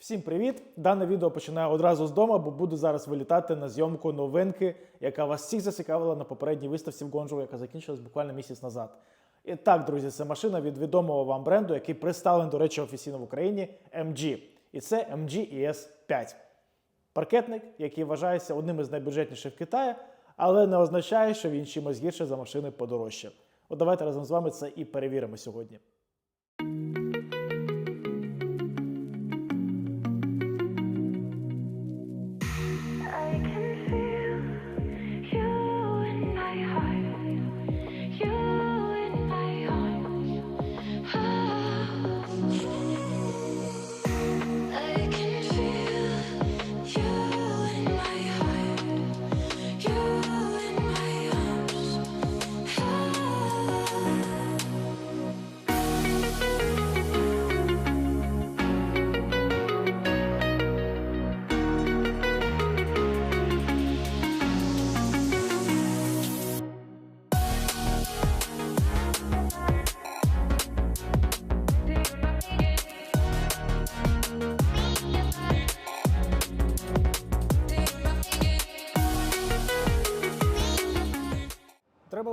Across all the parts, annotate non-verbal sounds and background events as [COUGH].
Всім привіт! Дане відео починаю одразу з дому, бо буду зараз вилітати на зйомку новинки, яка вас всіх зацікавила на попередній виставці в Гонжу, яка закінчилась буквально місяць назад. І так, друзі, це машина від відомого вам бренду, який представлений, до речі, офіційно в Україні MG. І це MG ES 5. Паркетник, який вважається одним із найбюджетніших в Китаї, але не означає, що він чимось гірше за машини подорожче. От давайте разом з вами це і перевіримо сьогодні.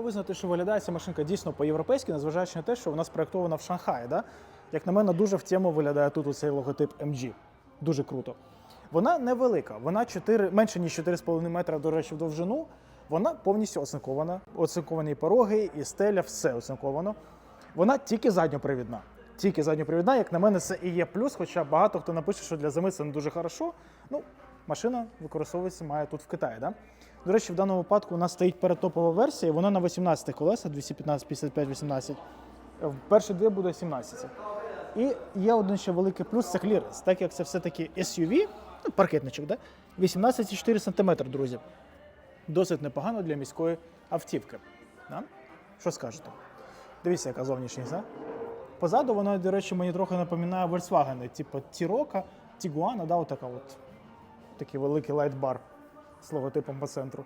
Визнати, що виглядає ця машинка дійсно по-європейськи, незважаючи на те, що вона спроєктована в Шанхаї. Да? Як на мене, дуже в тему виглядає тут цей логотип MG. Дуже круто. Вона невелика, вона 4, менше ніж 4,5 метра, до речі, в довжину. Вона повністю оцинкована. Оцинковані пороги і стеля, все оцинковано. Вона тільки задньопривідна. Тільки задньопривідна, як на мене, це і є плюс, хоча багато хто напише, що для зими це не дуже хорошо. Ну, машина використовується має тут в Китаї. Да? До речі, в даному випадку у нас стоїть передтопова версія, вона на 18 колесах, 215, 55, 18. В перші дві буде 17. І є один ще великий плюс це кліренс, так як це все-таки SUV, ну, паркетничок, да? 18,4 см, друзі. Досить непогано для міської автівки. Да? Що скажете? Дивіться, яка зовнішність. Да? Позаду вона, до речі, мені трохи напоминає Volkswagen, типу Тірока, Тігуана, да, отака от, такий великий лайтбар з логотипом по центру.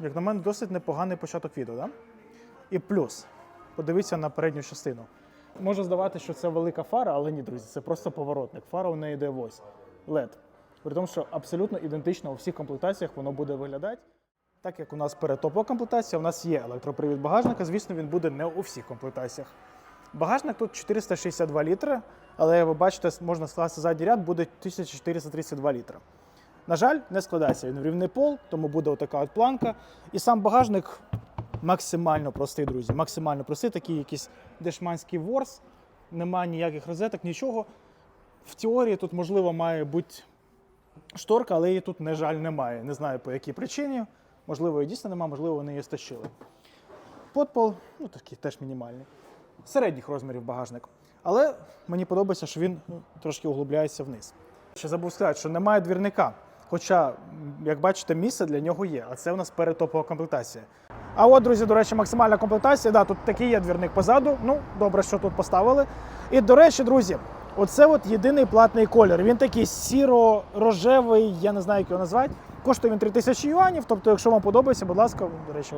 Як на мене, досить непоганий початок відео, да? І плюс, подивіться на передню частину. Може здавати, що це велика фара, але ні, друзі, це просто поворотник. Фара у неї йде ось LED. При тому, що абсолютно ідентично у всіх комплектаціях воно буде виглядати. Так як у нас передтопова комплектація, у нас є електропривід багажника, звісно, він буде не у всіх комплектаціях. Багажник тут 462 літри, але ви бачите, можна скласти задній ряд, буде 1432 літри. На жаль, не складається він в рівний пол, тому буде отака от планка. І сам багажник максимально простий, друзі. Максимально простий, такий якийсь дешманський ворс, немає ніяких розеток, нічого. В теорії тут, можливо, має бути шторка, але її тут, на жаль, немає. Не знаю по якій причині. Можливо, її дійсно немає, можливо, вони її стащили. Подпол, ну такий теж мінімальний. Середніх розмірів багажник. Але мені подобається, що він ну, трошки углубляється вниз. Ще забув сказати, що немає двірника. Хоча, як бачите, місце для нього є, а це у нас передтопова комплектація. А от, друзі, до речі, максимальна комплектація. Да, тут такий є двірник позаду. Ну, добре, що тут поставили. І, до речі, друзі, оце от єдиний платний колір. Він такий сіро-рожевий, я не знаю, як його назвати. Коштує він 3000 юанів. Тобто, якщо вам подобається, будь ласка, до речі,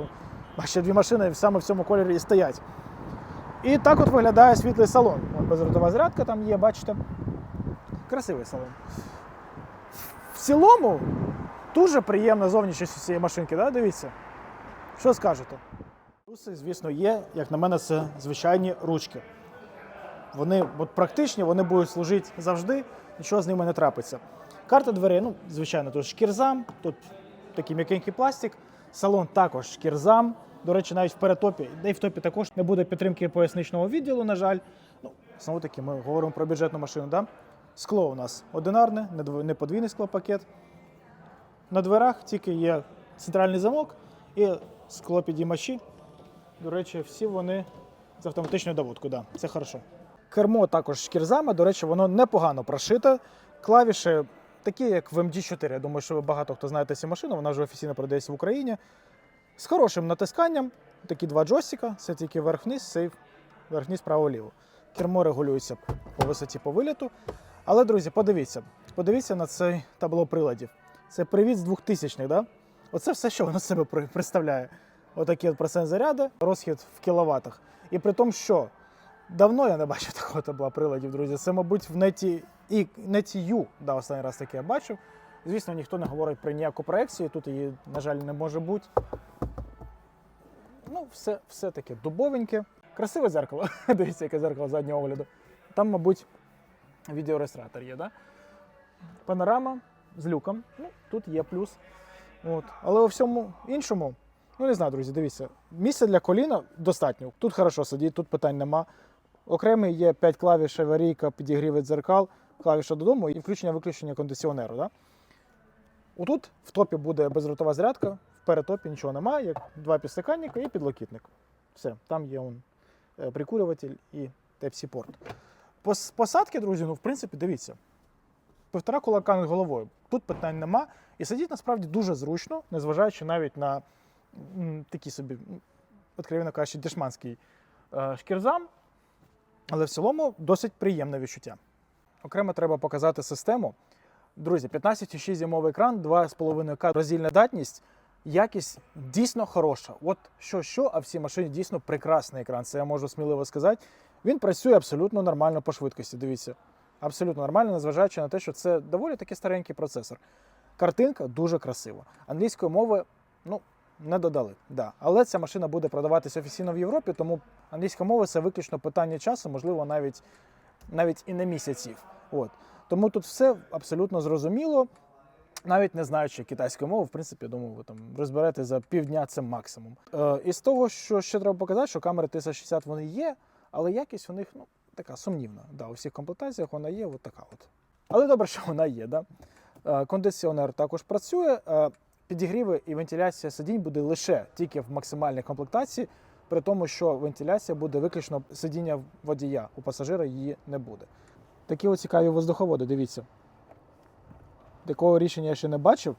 бачите, дві машини саме в цьому кольорі і стоять. І так от виглядає світлий салон. От безротова зарядка там є, бачите. Красивий салон. В цілому дуже приємна зовнішність у цієї машинки, да? дивіться. Що скажете? Плюси, звісно, є, як на мене, це звичайні ручки. Вони от практичні, вони будуть служити завжди, нічого з ними не трапиться. Карта дверей, ну, звичайно, тут шкірзам, тут такий м'якенький пластик. Салон також шкірзам. До речі, навіть в перетопі, де й в топі також не буде підтримки поясничного відділу, на жаль. Ну, знову таки, ми говоримо про бюджетну машину. Да? Скло у нас одинарне, не подвійний склопакет. На дверах тільки є центральний замок і склопідіймачі. До речі, всі вони з автоматичною доводкою, да, це хорошо. Кермо також шкірзами, до речі, воно непогано прошите. Клавіші такі, як в MD4. Я думаю, що ви багато хто знаєте цю машину, вона вже офіційно продається в Україні. З хорошим натисканням, такі два джойстика, це тільки верх-вниз, сейф, верх-вниз, право-ліво. Кермо регулюється по висоті по виліту. Але, друзі, подивіться, подивіться на цей табло приладів. Це привід з 2000-х, да? Оце все, що воно себе представляє. Отакі от процент заряду, розхід в кіловатах. І при тому, що давно я не бачив [LAUGHS] такого табла приладів, друзі. Це, мабуть, в неті І не TU, да, останній раз таке я бачив. Звісно, ніхто не говорить про ніяку проекцію, тут її, на жаль, не може бути. Ну, все, все таке дубовеньке. Красиве зеркало. [LAUGHS] Дивіться, яке зеркало заднього огляду. Там, мабуть, відеореєстратор є, да? Панорама з люком. Ну, тут є плюс. От. Але у всьому іншому, ну не знаю, друзі, дивіться. Місця для коліна достатньо. Тут хорошо сидіть, тут питань нема. Окремий є 5 клавіш, аварійка, підігрівець дзеркал, клавіша додому і включення-виключення кондиціонеру. Да? Отут в топі буде безротова зарядка, в перетопі нічого немає, як два підстаканника і підлокітник. Все, там є он, е, прикурюватель і Type-C порт. Пос- Посадки, друзі, ну в принципі, дивіться. Півтора кулака над головою. Тут питань нема. І сидіть насправді дуже зручно, незважаючи навіть на такі собі, откровенно кажучи, дешманський е, шкірзам. Але в цілому досить приємне відчуття. Окремо треба показати систему. Друзі, 15,6 зимовий екран, 2,5К роздільна датність. Якість дійсно хороша. От що, що, а в цій машині дійсно прекрасний екран. Це я можу сміливо сказати. Він працює абсолютно нормально по швидкості. Дивіться, абсолютно нормально, незважаючи на те, що це доволі таки старенький процесор. Картинка дуже красива. Англійської мови, ну, не додали. Да. Але ця машина буде продаватися офіційно в Європі, тому англійська мова це виключно питання часу, можливо, навіть, навіть і не місяців. От. Тому тут все абсолютно зрозуміло. Навіть не знаючи китайської мови, в принципі, я думаю, ви там розберете за півдня це максимум. Е, і з того, що ще треба показати, що камери 360 вони є, але якість у них ну, така сумнівна. Да, у всіх комплектаціях вона є, от така от. Але добре, що вона є. Да? Е, кондиціонер також працює. Е, підігріви і вентиляція сидінь буде лише тільки в максимальній комплектації, при тому, що вентиляція буде виключно сидіння водія. У пасажира її не буде. Такі цікаві воздуховоди, дивіться. Такого рішення я ще не бачив.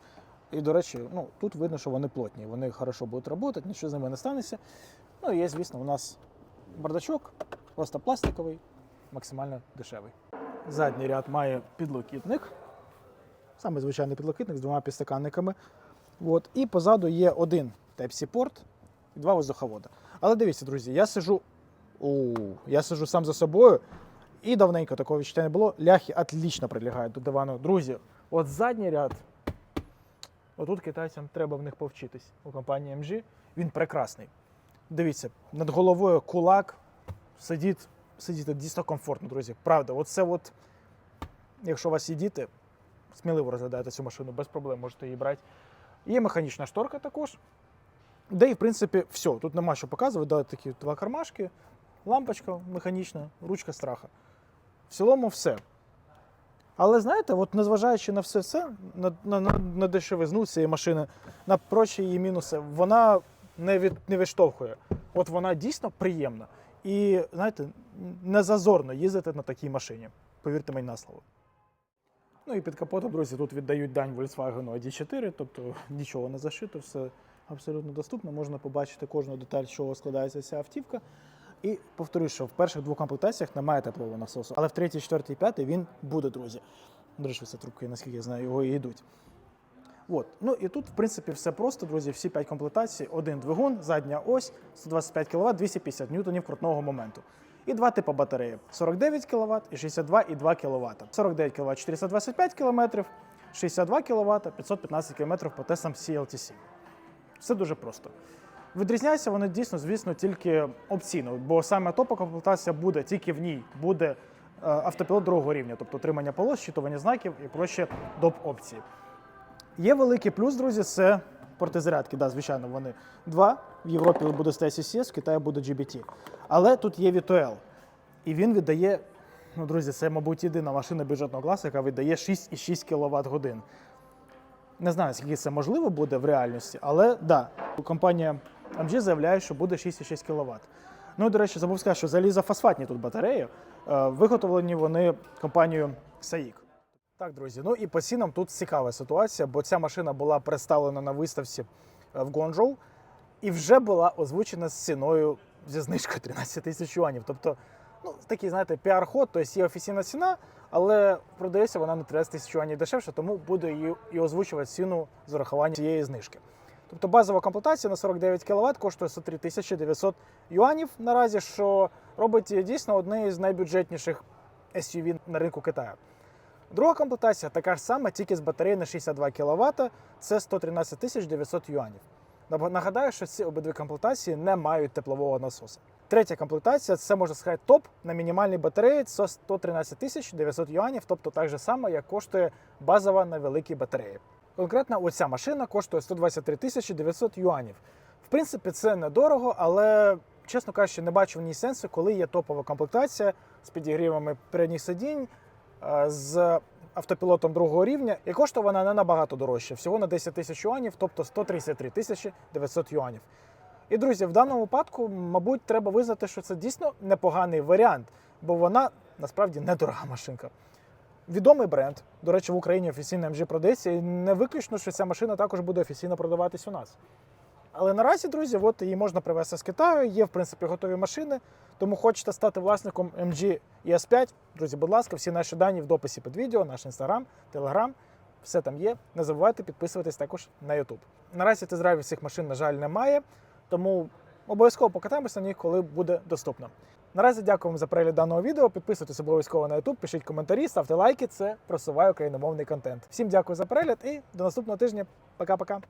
І, до речі, ну, тут видно, що вони плотні, вони хорошо будуть працювати, нічого з ними не станеться. Ну і є, звісно, у нас бардачок, просто пластиковий, максимально дешевий. Задній ряд має підлокітник. Саме звичайний підлокітник з двома підстаканниками. От. І позаду є один Type-C порт і два воздуховода. Але дивіться, друзі, я сижу. У, я сижу сам за собою, і давненько такого відчуття не було. Ляхи отлично прилягають до дивану. Друзі, от задній ряд. Отут китайцям треба в них повчитись у компанії MG. Він прекрасний. Дивіться, над головою кулак, сидіть, сидіти дійсно комфортно, друзі. Правда, оце от, якщо у вас є діти, сміливо розглядайте цю машину, без проблем можете її брати. Є механічна шторка також. Де і, в принципі, все. Тут нема що показувати. Да, такі два кармашки, лампочка механічна, ручка страха. В цілому все. Але знаєте, от незважаючи на все це, на, на, на, на дешевизну цієї машини, на прочі її мінуси, вона не, від, не відштовхує. От вона дійсно приємна. І знаєте, не зазорно їздити на такій машині. Повірте мені на слово. Ну і під капотом, друзі, тут віддають дань Volkswagen ID4, тобто нічого не зашито, все абсолютно доступно. Можна побачити кожну деталь, з чого складається ця автівка. І повторюю, що в перших двох комплектаціях немає теплового насосу, але в третій, четвертій, п'ятій він буде, друзі. До речі, трубки, наскільки я знаю, його і йдуть. От. Ну і тут, в принципі, все просто, друзі. Всі 5 комплектацій, один двигун, задня ось, 125 кВт, 250 ньютонів крутного моменту. І два типи батареї: 49 кВт і 62 і 2 кВт. 49 кВт 425 км, 62 кВт 515 км по тестам CLTC. Все дуже просто. Відрізняються вони дійсно, звісно, тільки опційно, бо саме топова комплектація буде тільки в ній буде е, автопілот другого рівня, тобто отримання полос, щитування знаків і прочі доп опції. Є великий плюс, друзі, це порти зарядки. Да, звичайно, вони два. В Європі буде STS, в Китаї буде GBT. Але тут є V2L. І він віддає, ну, друзі, це, мабуть, єдина машина бюджетного класу, яка віддає 6,6 кВт годин. Не знаю, скільки це можливо буде в реальності, але да, компанія MG заявляє, що буде 6,6 кВт. Ну і, до речі, забув сказати, що залізофосфатні тут батареї. Е, Виготовлені вони компанією SAIC. Так, друзі, ну і по цінам тут цікава ситуація, бо ця машина була представлена на виставці е, в Гонжоу і вже була озвучена з ціною зі знижкою [LAUGHS] 13 тисяч юанів. Тобто, ну, такий, знаєте, піар-ход, тобто є офіційна ціна, але продається вона на 13 тисяч юанів дешевше, тому буде її і озвучувати ціну з урахуванням цієї знижки. Тобто базова комплектація на 49 кВт коштує 103 тисячі 900 юанів наразі, що робить дійсно одне із найбюджетніших SUV на ринку Китаю. Друга комплектація така ж сама, тільки з батареї на 62 кВт, це 113 тисяч 900 юанів. Нагадаю, що ці обидві комплектації не мають теплового насосу. Третя комплектація це можна сказати топ на мінімальній батареї. Це 113 тисяч 900 юанів, тобто так же само, як коштує базова на великій батареї. Конкретно оця машина коштує 123 тисячі 900 юанів. В принципі, це недорого, але чесно кажучи, не бачу в ній сенсу, коли є топова комплектація з підігрівами передніх сидінь, з автопілотом другого рівня, і коштує вона не набагато дорожче, всього на 10 тисяч юанів, тобто 133 тисячі 900 юанів. І друзі, в даному випадку, мабуть, треба визнати, що це дійсно непоганий варіант, бо вона насправді недорога машинка. Відомий бренд. До речі, в Україні офіційно MG продається, і не виключно, що ця машина також буде офіційно продаватись у нас. Але наразі, друзі, от її можна привезти з Китаю, є в принципі готові машини. Тому хочете стати власником MG ES5, друзі, будь ласка, всі наші дані в дописі під відео, наш інстаграм, телеграм, все там є. Не забувайте підписуватись також на YouTube. Наразі тест-драйвів цих машин, на жаль, немає, тому обов'язково покатаємося на них, коли буде доступно. Наразі дякую вам за перегляд даного відео. Підписуйтесь обов'язково на YouTube, пишіть коментарі, ставте лайки. Це просуває україномовний контент. Всім дякую за перегляд і до наступного тижня. Пока-пока.